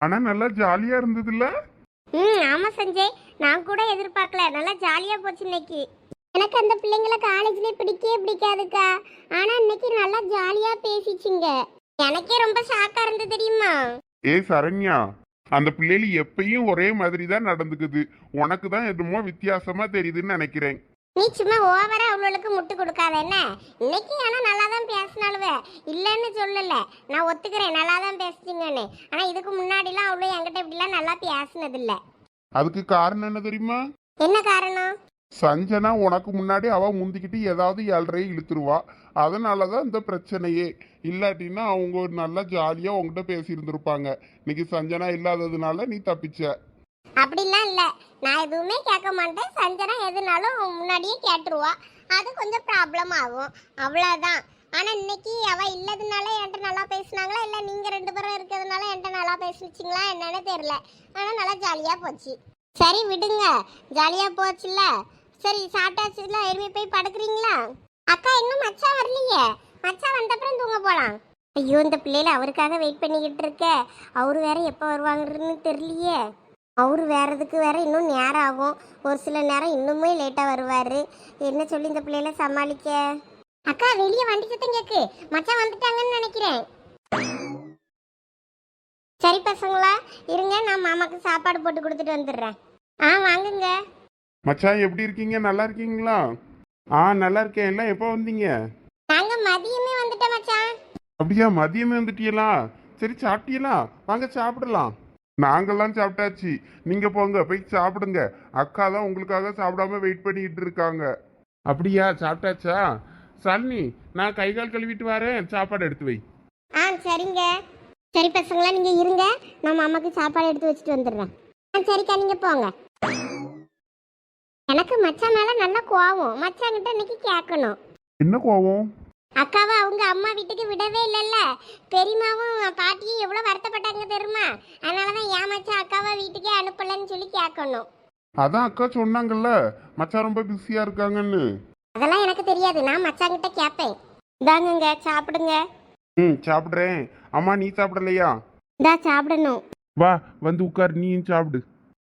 ஆனா நல்லா ஜாலியா இருந்ததுல்ல? ம் ஆமா சஞ்சய். நான் கூட எதிர்பார்க்கல. நல்லா ஜாலியா போச்சு இன்னைக்கு. எனக்கு அந்த பிள்ளைங்கள காலேஜ்ல பிடிக்கவே பிடிக்காதுக்கா. ஆனா இன்னைக்கு நல்லா ஜாலியா பேசிச்சுங்க. எனக்கே ரொம்ப ஷாக்கா இருந்து தெரியுமா? ஏய் சரண்யா. அந்த பிள்ளைகள் எப்பயும் ஒரே மாதிரி தான் நடந்துக்குது. உனக்கு தான் எதுமோ வித்தியாசமா தெரியுதுன்னு நினைக்கிறேன். நீ சும்மா ஓவரா அவளுக்கு முட்டு கொடுக்காத என்ன? இன்னைக்கு ஆனா நல்லா தான் பேசினாலுவே இல்லைன்னு சொல்லல. நான் ஒத்துக்கிறேன் நல்லா தான் பேசுறீங்கன்னு ஆனா இதுக்கு முன்னாடிலாம் அவ்வளோ என்கிட்ட இப்படிலாம் நல்லா பேசினது இல்ல அதுக்கு காரணம் என்ன தெரியுமா? என்ன காரணம்? சஞ்சனா உனக்கு முன்னாடி அவ முந்திக்கிட்டு ஏதாவது ஏழ்றையை இழுத்துருவா. அதனாலதான் இந்த பிரச்சனையே. இல்லாட்டின்னா அவங்க ஒரு நல்லா ஜாலியா உங்ககிட்ட பேசி இருந்திருப்பாங்க இன்னைக்கு சஞ்சனா இல்லாததுனால நீ தப்பிச்ச. அப்படிலாம் இல்லை. நான் எதுவுமே கேட்க மாட்டேன். சஞ்சனா எதுனாலும் முன்னாடியே கேட்டுருவா. அது கொஞ்சம் ப்ராப்ளம் ஆகும். அவ்வளோதான் ஆனால் இன்னைக்கு அவள் இல்லதுனால என்கிட்ட நல்லா பேசுனாங்களா? இல்லை நீங்கள் ரெண்டு பேரும் இருக்கிறதுனால என்கிட்ட நல்லா பேசிச்சிங்களா என்னன்னு தெரியல. ஆனால் நல்லா ஜாலியாக போச்சு. சரி விடுங்க. ஜாலியாக போச்சுல்ல. சரி சாப்பிட்டாச்சுல எருமி போய் படுக்கிறீங்களா? அக்கா இன்னும் மச்சா வரலையே. மச்சா வந்தப்புறம் தூங்க போகலாம் ஐயோ இந்த பிள்ளையில அவருக்காக வெயிட் பண்ணிக்கிட்டு இருக்க. அவர் வேற எப்போ வருவாங்கன்னு தெரியலையே. அவரு வேறதுக்கு வேற இன்னும் நேரம் ஆகும். ஒரு சில நேரம் இன்னுமே லேட்டாக வருவார். என்ன சொல்லி இந்த பிள்ளைல சமாளிக்க? அக்கா வெளியே வண்டி சத்தம் கேக்கு. மச்சான் வந்துட்டாங்கன்னு நினைக்கிறேன். சரி பசங்களா இருங்க நான் மாமாக்கு சாப்பாடு போட்டு கொடுத்துட்டு வந்துடுறேன். ஆ வாங்குங்க. மச்சான் எப்படி இருக்கீங்க? நல்லா இருக்கீங்களா? ஆ நல்லா இருக்கேன். எல்லாம் எப்போ வந்தீங்க? நாங்க மதியமே வந்துட்டோம் மச்சான். அப்படியா? மதியமே வந்துட்டீங்களா? சரி சாப்பிட்டீங்களா? வாங்க சாப்பிடலாம். நாங்கெல்லாம் சாப்பிட்டாச்சு. நீங்க போங்க போய் சாப்பிடுங்க. அக்கா தான் உங்களுக்காக சாப்பிடாம வெயிட் பண்ணிட்டு இருக்காங்க. அப்படியா சாப்பிட்டாச்சா? சன்னி நான் கை கால் கழுவிட்டு வரேன். சாப்பாடு எடுத்து வை. ஆ சரிங்க. சரி பசங்களா நீங்க இருங்க. நான் மாமாக்கு சாப்பாடு எடுத்து வச்சுட்டு வந்துடுறேன். ஆ சரிக்கா நீங்க போங்க. எனக்கு மச்சான் மேல நல்ல கோவம். மச்சான் கிட்ட இன்னைக்கு கேட்கணும். என்ன கோவம்? அக்காவை அவங்க அம்மா வீட்டுக்கு விடவே இல்லைல்ல. பெரியமாவும் பாட்டியும் எவ்வளோ வருத்தப்பட்டாங்க தெரியுமா? அதனால தான் என் மச்சான் அக்காவை வீட்டுக்கே அனுப்பலன்னு சொல்லி கேட்கணும். அதான் அக்கா சொன்னாங்கல்ல மச்சான் ரொம்ப பிஸியா இருக்காங்கன்னு. அதெல்லாம் எனக்கு தெரியாது நான் மச்சான் கிட்ட கேட்பேன். இதாங்கங்க சாப்பிடுங்க. ம் சாப்பிட்றேன். அம்மா நீ சாப்பிடலையா? இந்தா சாப்பிடணும். வா வந்து உட்கார் நீயும் சாப்பிடு.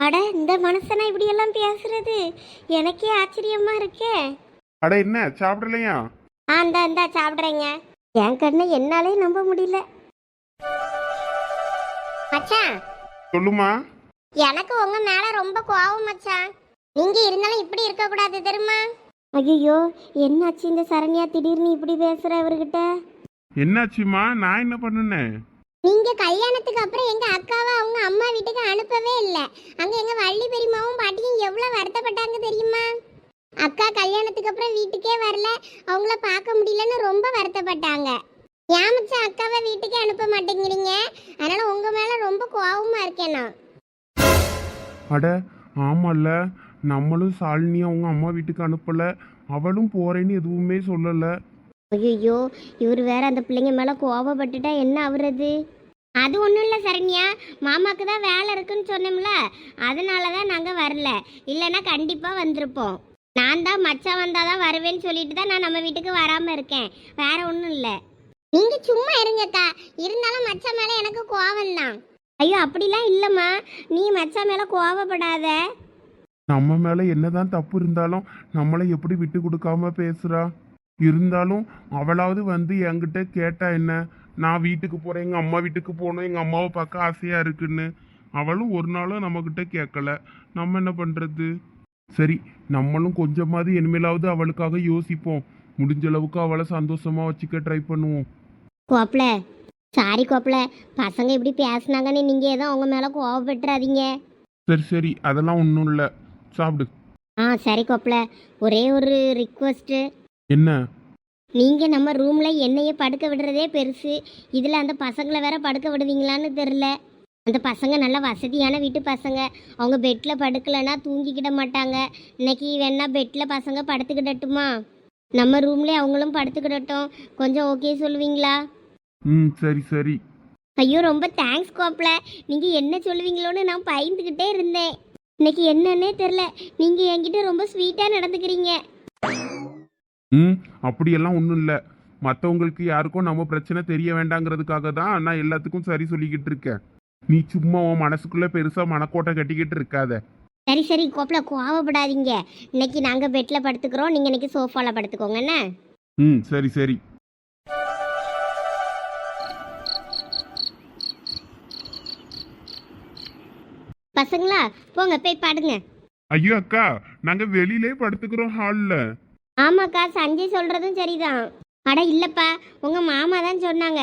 அட இந்த மனுஷனா இப்படி எல்லாம் பேசுறது? எனக்கே ஆச்சரியமா இருக்கே. அட என்ன சாப்பிடலையா? ஆ இந்தா இந்தா சாப்பிட்றேங்க. என் கண்ணை என்னாலே நம்ப முடியல. மச்சான். சொல்லுமா. எனக்கு உங்க மேல ரொம்ப கோவம் மச்சான். நீங்க இருந்தாலும் இப்படி இருக்க கூடாது தெரியுமா? ஐயோ என்னாச்சு இந்த சரண்யா? திடீர்னு இப்படி பேசுற இவர்கிட்ட? என்னாச்சுமா நான் என்ன பண்ணுனேன்? நீங்க கல்யாணத்துக்கு அப்புறம் எங்க அக்காவை அவங்க அம்மா வீட்டுக்கு அனுப்பவே இல்லை. அங்க எங்க வள்ளி பெரியமாவும் பாட்டியும் எவ்வளவு வருத்தப்பட்டாங்க தெரியுமா? அக்கா கல்யாணத்துக்கு அப்புறம் வீட்டுக்கே வரல. அவங்கள பார்க்க முடியலன்னு ரொம்ப வருத்தப்பட்டாங்க. ஏன் மச்சான் அக்காவை வீட்டுக்கே அனுப்ப மாட்டேங்கிறீங்க? அதனால உங்க மேல ரொம்ப கோவமா இருக்கேன் நான். அட ஆமால்ல. நம்மளும் சாலினி அவங்க அம்மா வீட்டுக்கு அனுப்பல. அவளும் போறேன்னு எதுவுமே சொல்லல. ஐயோ இவர் வேற அந்த பிள்ளைங்க மேல கோவப்பட்டுட்டா என்ன ஆகுறது அது ஒன்றும் இல்லை சரண்யா. மாமாக்கு தான் வேலை இருக்குன்னு சொன்னோம்ல. அதனால தான் நாங்கள் வரல. இல்லைன்னா கண்டிப்பாக வந்திருப்போம். நான் தான் மச்சான் வந்தால் தான் வருவேன்னு சொல்லிட்டு தான் நான் நம்ம வீட்டுக்கு வராமல் இருக்கேன். வேற ஒன்றும் இல்லை. நீங்கள் சும்மா இருங்கக்கா. இருந்தாலும் மச்சான் மேலே எனக்கு கோவம் தான் ஐயோ அப்படிலாம் இல்லைம்மா. நீ மச்சான் மேலே கோவப்படாத. நம்ம மேல என்னதான் தப்பு இருந்தாலும் நம்மளை எப்படி விட்டு கொடுக்காம பேசுறா? இருந்தாலும் அவளாவது வந்து என்கிட்ட கேட்டா என்ன? நான் வீட்டுக்கு போறேன் எங்க அம்மா வீட்டுக்கு போகணும் எங்க அம்மாவை பார்க்க ஆசையா இருக்குன்னு. அவளும் ஒரு நாளும் நம்மக்கிட்ட கேட்கல. நம்ம என்ன பண்றது? சரி நம்மளும் கொஞ்சமாவது இனிமேலாவது அவளுக்காக யோசிப்போம். முடிஞ்ச அளவுக்கு அவளை சந்தோஷமா வச்சுக்க ட்ரை பண்ணுவோம். கோப்பல சாரி கோப்பல பசங்க இப்படி பேசுனாங்கன்னு நீங்கள் எதுவும் அவங்க மேலே கோவப்பட்டுறாதீங்க. சரி சரி அதெல்லாம் ஒன்றும் இல்லை. சாப்பிடு. ஆ சரி கோப்பல ஒரே ஒரு ரிக்வஸ்ட்டு என்ன? நீங்கள் நம்ம ரூமில் என்னைய படுக்க விடுறதே பெருசு. இதில் அந்த பசங்களை வேற படுக்க விடுவீங்களான்னு தெரில அந்த பசங்க நல்ல வசதியான வீட்டு பசங்க. அவங்க பெட்டில் படுக்கலைன்னா தூங்கிக்கிட மாட்டாங்க. இன்னைக்கு வேணா பெட்டில் பசங்க படுத்துக்கிடட்டுமா? நம்ம ரூம்லேயே அவங்களும் படுத்துக்கிடட்டும். கொஞ்சம் ஓகே சொல்லுவீங்களா? ம் சரி சரி. ஐயோ ரொம்ப தேங்க்ஸ் கோப்பல நீங்கள் என்ன சொல்லுவீங்களோன்னு நான் பயந்துக்கிட்டே இருந்தேன். இன்னைக்கு என்னன்னே தெரில நீங்கள் என்கிட்ட ரொம்ப ஸ்வீட்டாக நடந்துக்கிறீங்க. ம் அப்படியெல்லாம் ஒன்றும் இல்லை. மற்றவங்களுக்கு யாருக்கும் நம்ம பிரச்சனை தெரிய வேண்டாங்கிறதுக்காக தான் நான் எல்லாத்துக்கும் சரி சொல்லிக்கிட்டு இருக்கேன். நீ சும்மா உன் மனசுக்குள்ள பெருசா மனக்கோட்டை கட்டிக்கிட்டு இருக்காத. சரி சரி கோப்பல கோவப்படாதீங்க. இன்னைக்கு நாங்கள் பெட்டில் படுத்துக்கிறோம். நீங்கள் இன்னைக்கு சோஃபாவில் படுத்துக்கோங்க என்ன? ம் சரி சரி. பசங்களா போங்க போய் பாடுங்க. ஐயோ அக்கா நாங்க வெளியிலே படுத்துக்கிறோம் ஹாலில். ஆமாக்கா சஞ்சய் சொல்கிறதும் சரிதான். அட இல்லைப்பா உங்கள் மாமா தான் சொன்னாங்க.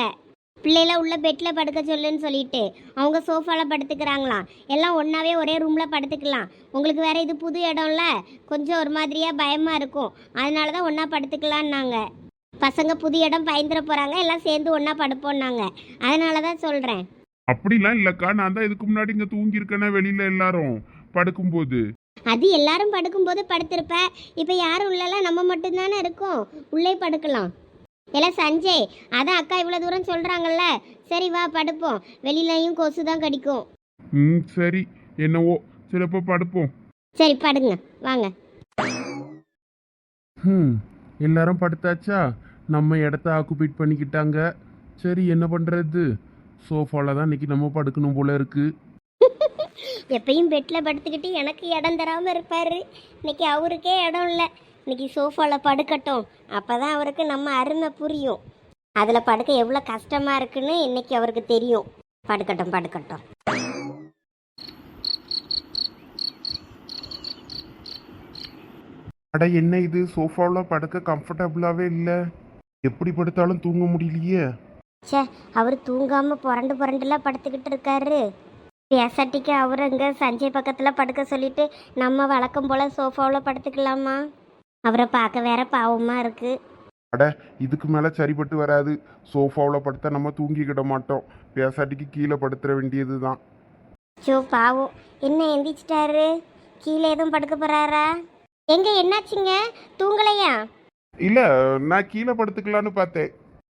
பிள்ளைல உள்ள பெட்டில் படுக்க சொல்லுன்னு சொல்லிட்டு அவங்க சோஃபாவில் படுத்துக்கிறாங்களாம் எல்லாம் ஒன்றாவே ஒரே ரூமில் படுத்துக்கலாம். உங்களுக்கு வேற இது புது இடம்ல கொஞ்சம் ஒரு மாதிரியாக பயமாக இருக்கும். அதனால தான் ஒன்றா படுத்துக்கலான்னாங்க. பசங்க புது இடம் பயந்துட போகிறாங்க எல்லாம் சேர்ந்து ஒன்றா படுப்போம்னாங்க. அதனால தான் சொல்கிறேன் அப்படிலாம் இல்லக்கா. நான் தான் இதுக்கு முன்னாடி இங்க தூங்கி இருக்கேனே வெளியில எல்லாரும் படுக்கும்போது. அது எல்லாரும் படுக்கும்போது படுத்திருப்ப. இப்போ யாரும் இல்லைல்ல நம்ம மட்டும்தானே இருக்கோம். உள்ளே படுக்கலாம். எல்லாம் சஞ்சய் அதான் அக்கா இவ்வளோ தூரம் சொல்கிறாங்கல்ல சரி வா படுப்போம். வெளியிலையும் கொசு தான் கடிக்கும். ம் சரி. என்னவோ சிலப்போ படுப்போம். சரி படுங்க. வாங்க. ம் எல்லாரும் படுத்தாச்சா? நம்ம இடத்த ஆக்குபைட் பண்ணிக்கிட்டாங்க. சரி என்ன பண்ணுறது சோஃபாவில் தான் இன்னைக்கு நம்ம படுக்கணும் போல இருக்கு. எப்பயும் பெட்டில் படுத்துக்கிட்டு எனக்கு இடம் தராமல் இருப்பார். இன்னைக்கு அவருக்கே இடம் இல்லை. இன்னைக்கு சோஃபாவில் படுக்கட்டும். அப்போ தான் அவருக்கு நம்ம அருமை புரியும். அதில் படுக்க எவ்வளோ கஷ்டமாக இருக்குன்னு இன்னைக்கு அவருக்கு தெரியும். படுக்கட்டும் படுக்கட்டும். அட என்ன இது? சோஃபாவில் படுக்க கம்ஃபர்டபுளாகவே இல்லை? எப்படி படுத்தாலும் தூங்க முடியலையே. ச்சே அவர் தூங்காம புரண்டு புரண்டுலாம் படுத்துக்கிட்டு இருக்காரு. பேசாட்டிக்கு அவர் அங்கே சஞ்சய் பக்கத்தில் படுக்க சொல்லிட்டு நம்ம வழக்கம் போல் சோஃபாவில் படுத்துக்கலாமா? அவரை பார்க்க வேற பாவமாக இருக்கு. அட இதுக்கு மேலே சரிப்பட்டு வராது. சோஃபாவில் படுத்தா நம்ம தூங்கிக்கிட மாட்டோம். பேசாட்டிக்கு கீழே படுத்துற வேண்டியது தான் சோ பாவம். என்ன எந்திரிச்சிட்டாரு? கீழே எதுவும் படுக்க போறாரா? எங்க என்னாச்சுங்க? தூங்கலையா? இல்லை நான் கீழே படுத்துக்கலான்னு பார்த்தேன்.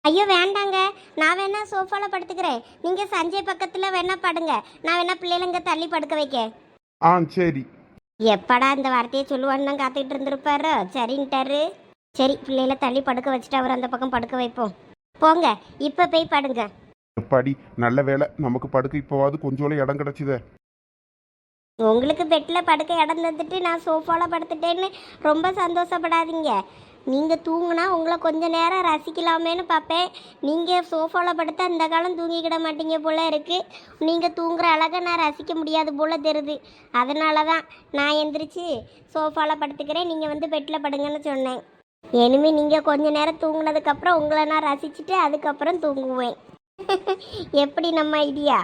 ஐயோ வேண்டாங்க. நான் வேணா சோஃபாவில் படுத்துக்கிறேன். நீங்கள் சஞ்சய் பக்கத்தில் வேணா படுங்க. நான் வேணா பிள்ளைலங்க தள்ளி படுக்க வைக்க ஆ சரி. எப்படா இந்த வார்த்தையை சொல்லுவான்னு தான் காத்துக்கிட்டு இருந்திருப்பாரு. சரின்ட்டாரு. சரி பிள்ளையில தள்ளி படுக்க வச்சுட்டு அவர் அந்த பக்கம் படுக்க வைப்போம். போங்க இப்போ போய் படுங்க. எப்பாடி நல்ல வேலை நமக்கு படுக்க இப்போவாது கொஞ்சோல இடம் கிடச்சிதே. உங்களுக்கு பெட்டில் படுக்க இடம் தந்துட்டு நான் சோஃபாவில் படுத்துட்டேன்னு ரொம்ப சந்தோஷப்படாதீங்க. நீங்கள் தூங்கினா உங்களை கொஞ்ச நேரம் ரசிக்கலாமேன்னு பார்ப்பேன். நீங்கள் சோஃபாவில் படுத்தா இந்த காலம் தூங்கிக்கிட மாட்டீங்க போல இருக்குது நீங்கள் தூங்குற அழகை நான் ரசிக்க முடியாது போல் தெரியுது. அதனால தான் நான் எந்திரிச்சு சோஃபாவில் படுத்துக்கிறேன். நீங்கள் வந்து பெட்டில் படுங்கன்னு சொன்னேன். இனிமே நீங்கள் கொஞ்ச நேரம் தூங்கினதுக்கப்புறம் உங்களை நான் ரசிச்சுட்டு அதுக்கப்புறம் தூங்குவேன். எப்படி நம்ம ஐடியா?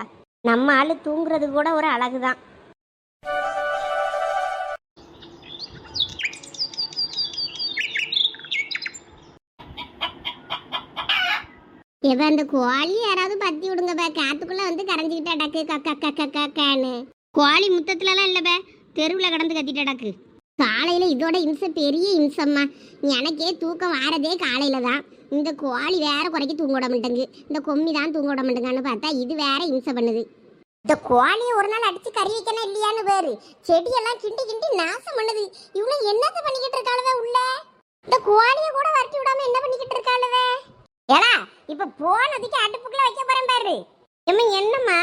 நம்ம ஆள் தூங்குறது கூட ஒரு அழகு தான் இவ அந்த கோழி யாராவது பத்தி விடுங்க பே. காத்துக்குள்ள வந்து கரைஞ்சிக்கிட்டு அடக்கு கக்கா கக்கா கக்கான்னு கோழி முத்தத்துலலாம் இல்லை பே. தெருவில் கடந்து கத்திட்டு அடக்கு காலையில இதோட இம்சை பெரிய இம்சம்மா. எனக்கே தூக்கம் வாரதே காலையில தான். இந்த கோழி வேற குறைக்க தூங்க விட மாட்டேங்கு இந்த கொம்மி தான் தூங்க விட மாட்டேங்கன்னு பார்த்தா இது வேற இம்சை பண்ணுது. இந்த கோழியை ஒரு நாள் அடிச்சு கறி வைக்கணும் இல்லையான்னு பேரு. செடியெல்லாம் கிண்டி கிண்டி நாசம் பண்ணுது. இவனை என்னத்த பண்ணிக்கிட்டு இருக்காளுவே உள்ள? இந்த கோழியை கூட வரட்டி விடாம என்ன பண்ணிக்கிட்டு இருக்காளுவே? ஏடா இப்ப போனதுக்கு அடுப்புக்குள்ள வைக்க போறேன் பாரு. எம்மா என்னம்மா?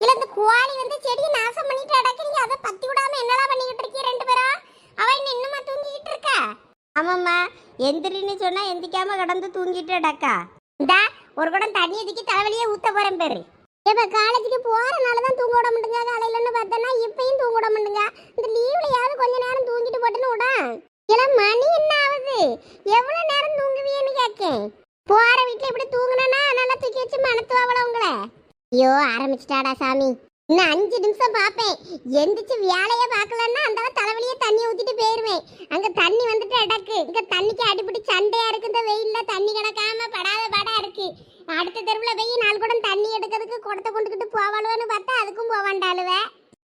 இல்ல இந்த கோழி வந்து செடியை நாசம் பண்ணிட்டு அடக்கிறீங்க அதை பத்தி விடாம என்னடா பண்ணிக்கிட்டு இருக்கீங்க ரெண்டு பேரா? அவ இன்னும் இன்னுமா தூங்கிக்கிட்டு இருக்கா? ஆமாம்மா. எந்திரின்னு சொன்னா எந்திக்காம கடந்து தூங்கிட்டு அடக்கா இந்தா ஒரு குடம் தண்ணி எதுக்கி தலைவலியே ஊத்த போறேன் பேரு. இப்ப காலேஜுக்கு போறனால தான் தூங்க விட மாட்டேங்க காலையிலன்னு பார்த்தனா இப்பயும் தூங்க விட மாட்டேங்க இந்த லீவ்லயாவது கொஞ்ச நேரம் தூங்கிட்டு போட்டுன்னு விட. இல்ல மணி என்ன ஆகுது எவ்வளவு நேரம் தூங்குவீன்னு கேட்கேன் போற வீட்டுல இப்படி தூங்குனா நல்லா தூக்கி வச்சு மணத்துவாவல உங்கள. ஐயோ ஆரம்பிச்சிட்டாடா சாமி. இன்னும் அஞ்சு நிமிஷம் பார்ப்பேன். எந்திரிச்சு வேலையே பார்க்கலன்னா அந்த தலைவலியே தண்ணி ஊத்திட்டு போயிருவேன். அங்க தண்ணி வந்துட்டு அடக்கு இங்க தண்ணிக்கு அடிபடி சண்டையா இருக்கு. இந்த வெயில்ல தண்ணி கிடக்காம படாத படா இருக்கு. அடுத்த தெருவுல போய் நாலு குடம் தண்ணி எடுக்கிறதுக்கு குடத்தை கொண்டுக்கிட்டு போவாளுவன்னு பார்த்தா அதுக்கும் போவாண்டாளுவே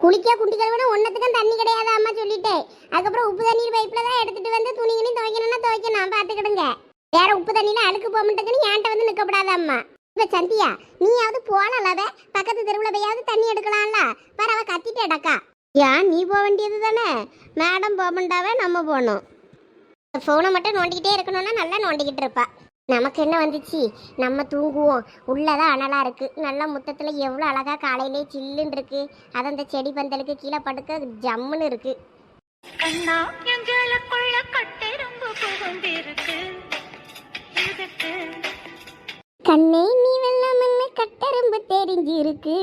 குளிக்க குண்டி கழுவுனா ஒன்னத்துக்கும் தண்ணி கிடையாது அம்மா சொல்லிட்டேன். அதுக்கப்புறம் உப்பு தண்ணீர் பைப்ல தான் எடுத்துட்டு வந்து துணி கிணி துவைக்கணும்னா துவைக்கணும். பார்த்துக்கிடுங்க வேற உப்பு தண்ணியில அழுக்கு போக மாட்டேங்குன்னு என்கிட்ட வந்து நிக்கப்படாத அம்மா. இப்போ சந்தியா நீயாவது போனலாத? பக்கத்து தெருவில் போயாவது தண்ணி எடுக்கலாம்ல? வேற அவ கத்திட்டு அடக்கா ஏன் நீ போக வேண்டியது தானே? மேடம் போகண்டாவே நம்ம போகணும் ஃபோனை மட்டும் நோண்டிக்கிட்டே இருக்கணும்னா நல்லா நோண்டிக்கிட்டு இருப்பா. நமக்கு என்ன வந்துச்சு? நம்ம தூங்குவோம். உள்ளதான் அனலாக இருக்குது நல்ல முத்தத்தில் எவ்வளோ அழகாக காலையிலே சில்லுன்னு இருக்கு. அது அந்த செடி பந்தலுக்கு கீழே படுக்க ஜம்முன்னு இருக்குது கண்ணே நீ வெள்ளமன்னு கட்டரும்பு தெரிஞ்சு இருக்கு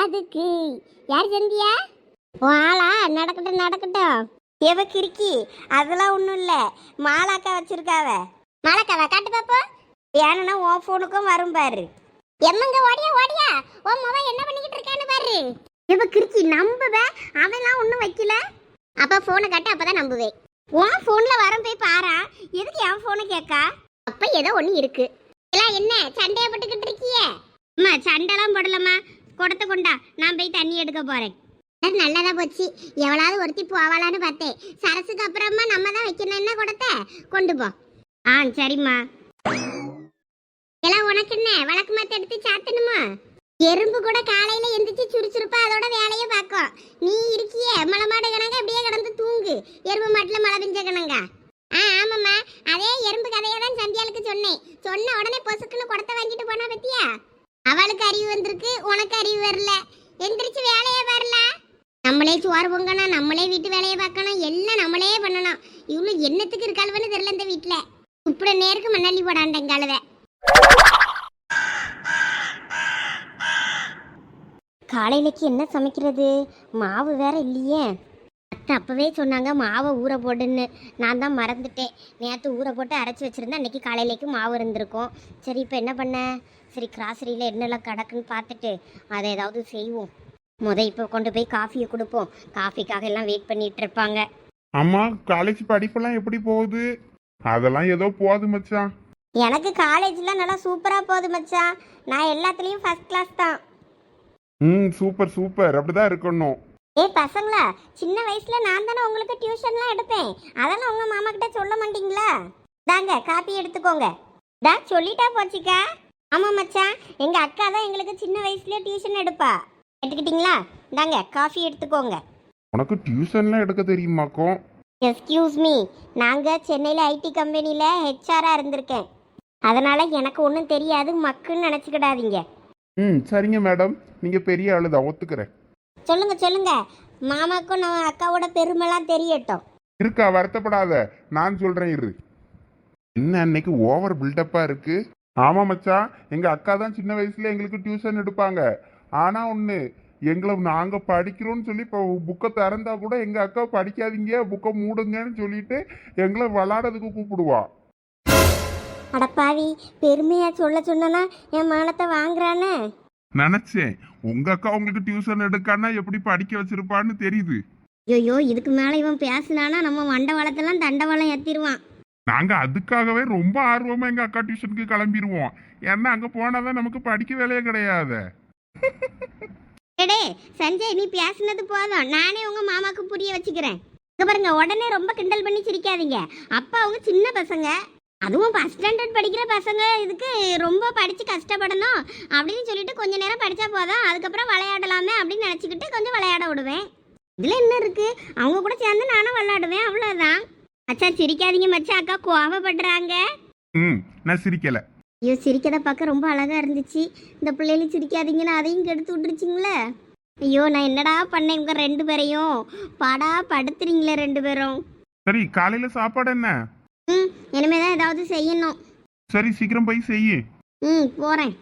அதுக்கு யார் சந்தியா? வாளா நடக்கட்டும் நடக்கட்டும். எவ கிறுக்கி? அதெல்லாம் ஒன்றும் இல்லை. மாலாக்கா வச்சிருக்காவ. மாலாக்காவா? காட்டு பாப்போம் ஏன்னா உன் ஃபோனுக்கும் வரும் பாரு. எம்மங்க ஓடியா ஓடியா? உன் மவன் என்ன பண்ணிக்கிட்டு இருக்கான்னு பாரு. எவ கிறுக்கி? நம்புவ. அவெல்லாம் ஒன்றும் வைக்கல. அப்போ ஃபோனை காட்டு அப்பதான் நம்புவேன். உன் ஃபோனில் வரும் போய் பாரா. எதுக்கு என் ஃபோனை கேட்கா அப்போ ஏதோ ஒன்று இருக்குது எல்லாம் என்ன? சண்டையை போட்டுக்கிட்டு இருக்கியே? அம்மா சண்டைலாம் போடலம்மா. குடத்தை கொண்டா நான் போய் தண்ணி எடுக்க போறேன். அது நல்லதா போச்சு. எவ்வளவு ஒருத்தி போவாளான்னு பார்த்தேன். சரசுக்கு அப்புறமா நம்ம தான் வைக்கணும். என்ன குடத்தை? கொண்டு போ. ஆ சரிம்மா. எல்லாம் உனக்கு என்ன? வழக்கு மத்த எடுத்து சாத்தணுமா? எறும்பு கூட காலையில எந்திரிச்சு சுறுசுறுப்பா அதோட வேலையை பார்க்கும். நீ இருக்கியே மலை மாடு கணங்க அப்படியே கிடந்து தூங்கு. எறும்பு மாட்டுல மழை பெஞ்ச கணங்க ஆ ஆமாம்மா. அதே எறும்பு கதையை தான் சந்தியாளுக்கு சொன்னேன். சொன்ன உடனே பொசுக்குன்னு குடத்தை வாங்கிட்டு போனா பத்தியா? அவளுக்கு அறிவு வந்திருக்கு உனக்கு அறிவு வரல. எந்திரிச்சு வேலையே வரல நம்மளே சோறு பொங்கணும் நம்மளே வீட்டு வேலையை பார்க்கணும் எல்லாம் நம்மளே பண்ணணும். இவ்வளோ என்னத்துக்கு இருக்காளுவன்னு தெரியல இந்த வீட்டில் இப்படி நேருக்கு மண்ணள்ளி போடாண்ட எங்காளுவ காலையிலக்கு என்ன சமைக்கிறது? மாவு வேற இல்லையே. அப்பவே சொன்னாங்க மாவை ஊற போடுன்னு. நான் தான் மறந்துட்டேன். நேற்று ஊற போட்டு அரைச்சி வச்சுருந்தா அன்றைக்கி காலையிலேக்கு மாவு இருந்திருக்கும். சரி இப்போ என்ன பண்ண? சரி கிராசரியில் என்னெல்லாம் கிடக்குன்னு பார்த்துட்டு அதை ஏதாவது செய்வோம். முத இப்போ கொண்டு போய் காஃபியை கொடுப்போம். காஃபிக்காக எல்லாம் வெயிட் பண்ணிட்டு இருப்பாங்க. அம்மா காலேஜ் படிப்பெல்லாம் எப்படி போகுது? அதெல்லாம் ஏதோ போகுது மச்சான் எனக்கு காலேஜ்லாம் நல்லா சூப்பராக போகுது மச்சான் நான் எல்லாத்துலேயும் ஃபஸ்ட் கிளாஸ் தான். ம் சூப்பர் சூப்பர் அப்படிதான் இருக்கணும். ஏய் பசங்களா சின்ன வயசுல நான் தானே உங்களுக்கு டியூஷன்லாம் எடுப்பேன். அதெல்லாம் உங்க மாமா கிட்ட சொல்ல மாட்டீங்களா? தாங்க காப்பி எடுத்துக்கோங்க. டா சொல்லிட்டா போச்சுக்கா. ஆமா மச்சான் எங்க அக்கா தான் எங்களுக்கு சின்ன வயசுல டியூஷன் எடுப்பா. எடுத்துக்கிட்டீங்களா? தாங்க காஃபி எடுத்துக்கோங்க. உனக்கு டியூஷன்லாம் எடுக்க தெரியுமாக்கும் எஸ்கியூஸ் மீ நாங்கள் சென்னையில் ஐடி கம்பெனியில் ஹெச்ஆராக இருந்திருக்கேன். அதனால் எனக்கு ஒன்றும் தெரியாது மக்குன்னு நினச்சிக்கிடாதீங்க. ம் சரிங்க மேடம். நீங்க பெரிய ஆளுதான் ஒத்துக்கிறேன். சொல்லுங்க சொல்லுங்க. மாமாக்கும் நம்ம அக்காவோட பெருமைலாம் தெரியட்டும். இருக்கா வருத்தப்படாத. நான் சொல்றேன் இரு. என்ன அன்னைக்கு ஓவர் பில்டப்பா இருக்கு? ஆமா மச்சான் எங்க அக்கா தான் சின்ன வயசுல எங்களுக்கு டியூஷன் எடுப்பாங்க. ஆனா ஒண்ணு எங்களை நாங்க படிக்கிறோம்னு சொல்லி இப்போ புக்கை திறந்தா கூட எங்க அக்கா படிக்காதீங்க புக்கை மூடுங்கன்னு சொல்லிட்டு எங்களை விளாடுறதுக்கு கூப்பிடுவா. அடப்பாவி பெருமையா சொல்ல சொன்னா என் மானத்தை வாங்குறானே? நினைச்சேன். உங்க அக்கா உங்களுக்கு டியூஷன் எடுக்கான்னா எப்படி படிக்க வச்சிருப்பான்னு தெரியுது. ஐயோ இதுக்கு மேலே இவன் பேசினானா நம்ம மண்டவளத்தெல்லாம் தண்டவாளம் ஏற்றிடுவான் நாங்க அதுக்காகவே ரொம்ப ஆர்வமா எங்க அக்கா டியூஷனுக்கு கிளம்பிடுவோம் ஏன்னா அங்க போனாதான் நமக்கு படிக்க வேலையே கிடையாது. எடே சஞ்சய் நீ பேசுனது போதும். நானே உங்க மாமாக்கு புரிய வச்சுக்கிறேன். இங்க பாருங்க உடனே ரொம்ப கிண்டல் பண்ணி சிரிக்காதீங்க. அப்பா அவங்க சின்ன பசங்க. அதுவும் ஃபஸ்ட் ஸ்டாண்டர்ட் படிக்கிற பசங்க இதுக்கு ரொம்ப படிச்சு கஷ்டப்படணும் அப்படின்னு சொல்லிட்டு கொஞ்ச நேரம் படிச்சா போதும் அதுக்கப்புறம் விளையாடலாமே அப்படின்னு நினச்சிக்கிட்டு கொஞ்சம் விளையாட விடுவேன். இதுல என்ன இருக்கு? அவங்க கூட சேர்ந்து நானும் விளையாடுவேன் அவ்வளவுதான். அச்சா சிரிக்காதீங்க மச்சா அக்கா கோவப்படுறாங்க. ம் நான் சிரிக்கல. ஐயோ சிரிக்கதை பார்க்க ரொம்ப அழகா இருந்துச்சு. இந்த பிள்ளைகளும் சிரிக்காதீங்கன்னு அதையும் கெடுத்து விட்டுருச்சிங்களே. ஐயோ நான் என்னடா பண்ணேன் இவங்க ரெண்டு பேரையும்? பாடா படுத்துறீங்களே ரெண்டு பேரும். சரி காலையில சாப்பாடு என்ன? ம் இனிமே தான் ஏதாவது செய்யணும். சரி சீக்கிரம் போய் செய்யு. ம் போறேன்.